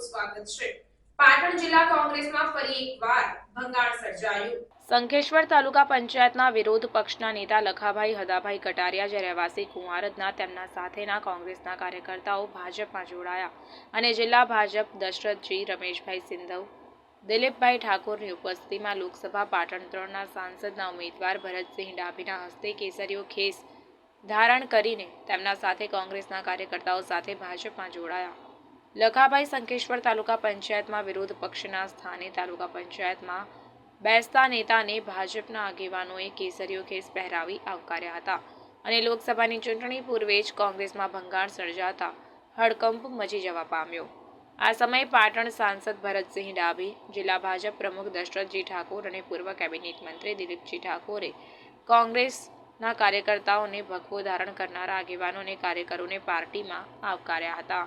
સ્વાગત છે. પાટણ જિલ્લા કોંગ્રેસમાં ફરી એકવાર ભંગાણ સર્જાયું. સંખેશ્વર તાલુકા પંચાયતના વિરોધ પક્ષના નેતા લખાભાઈ હદાભાઈ કટારિયા જે રહેવાસી કુંવારદના તેમના સાથેના કોંગ્રેસના કાર્યકર્તાઓ ભાજપમાં જોડાયા અને જિલ્લા ભાજપ દશરથજી રમેશભાઈ સિંધવ, દિલીપભાઈ ઠાકોરની ઉપસ્થિતિમાં લોકસભા પાટણ ત્રણના સાંસદના ઉમેદવાર ભરતસિંહ ડાભીના હસ્તે કેસરીઓ ખેસ ધારણ કરીને તેમના સાથે કોંગ્રેસના કાર્યકર્તાઓ સાથે ભાજપમાં જોડાયા. લખાભાઈ સંકેશ્વર તાલુકા પંચાયતમાં વિરોધ પક્ષના સ્થાને તાલુકા પંચાયતમાં બેસતા નેતાને ભાજપના આગેવાનોએ કેસરીઓ ખેસ પહેરાવી આવકાર્યા હતા અને લોકસભાની ચૂંટણી પૂર્વે જ કોંગ્રેસમાં ભંગાણ સર્જાતા હડકંપ મચી જવા પામ્યો. આ સમયે પાટણ સાંસદ ભરતસિંહ ડાભી, જિલ્લા ભાજપ પ્રમુખ દશરથજી ઠાકોર અને પૂર્વ કેબિનેટ મંત્રી દિલીપજી ઠાકોરે કોંગ્રેસના કાર્યકર્તાઓને ભગવો ધારણ કરનારા આગેવાનો અને કાર્યકરોને પાર્ટીમાં આવકાર્યા હતા.